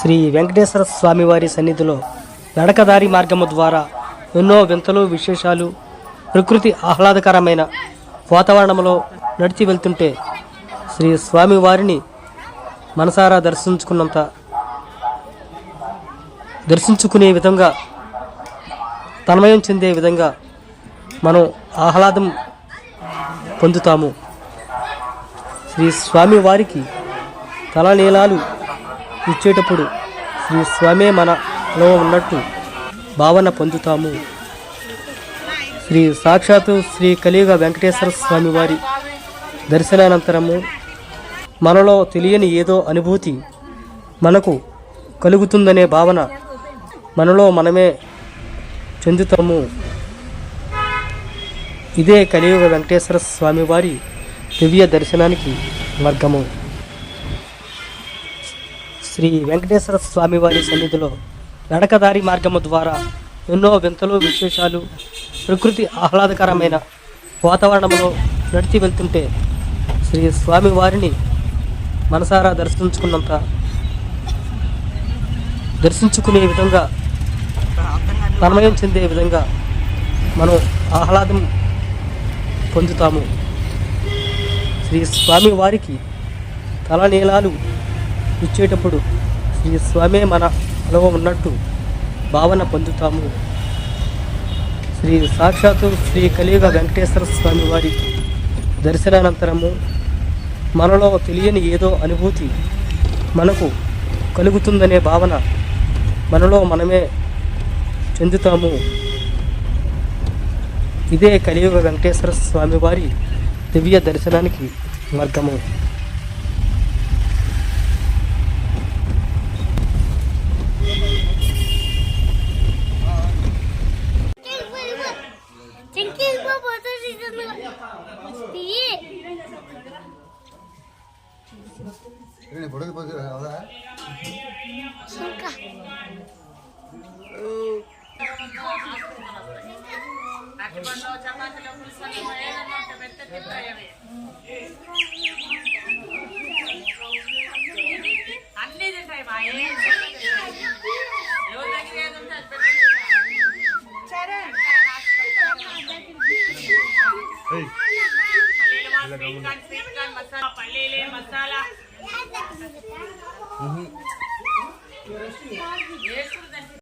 శ్రీ వెంకటేశ్వర స్వామివారి సన్నిధిలో నడకదారి మార్గము ద్వారా ఎన్నో వింతలు విశేషాలు ప్రకృతి ఆహ్లాదకరమైన వాతావరణంలో నడిచి వెళ్తుంటే శ్రీ స్వామివారిని మనసారా దర్శించుకున్నంత దర్శించుకునే విధంగా తన్మయం చెందే విధంగా మనం ఆహ్లాదం పొందుతాము. శ్రీ స్వామివారికి తలనీలాలు ఇచ్చేటప్పుడు శ్రీ స్వామే మనలో ఉన్నట్టు భావన పొందుతాము. శ్రీ సాక్షాత్తు శ్రీ కలియుగ వెంకటేశ్వర స్వామి వారి దర్శనానంతరము మనలో తెలియని ఏదో అనుభూతి మనకు కలుగుతుందనే భావన మనలో మనమే చెందుతాము. ఇదే కలియుగ వెంకటేశ్వర స్వామి వారి దివ్య దర్శనానికి మార్గము. శ్రీ వెంకటేశ్వర స్వామి వారి సన్నిధిలో నడకదారి మార్గము ద్వారా ఎన్నో వింతలు విశేషాలు ప్రకృతి ఆహ్లాదకరమైన వాతావరణంలో నడిచి వెళ్తుంటే శ్రీ స్వామి వారిని మనసారా దర్శించుకున్నంత దర్శించుకునే విధంగా తన్మయం చెందే విధంగా మనం ఆహ్లాదం పొందుతాము. శ్రీ స్వామి వారికి తలనీలాలు ఇచ్చేటప్పుడు శ్రీ స్వామే అలవ ఉన్నట్టు భావన పొందుతాము. శ్రీ సాక్షాత్తు శ్రీ కలియుగ వెంకటేశ్వర స్వామి వారి దర్శనానంతరము మనలో తెలియని ఏదో అనుభూతి మనకు కలుగుతుందనే భావన మనలో మనమే చెందుతాము. ఇదే కలియుగ వెంకటేశ్వర స్వామివారి దివ్య దర్శనానికి మార్గము. చపాతీలో పులుసు పెద్ద పెద్ద అన్నీ తింటాయి మా ఎవరి దగ్గర ఏది ఉంటుంది பள்ளியிலே மசாலா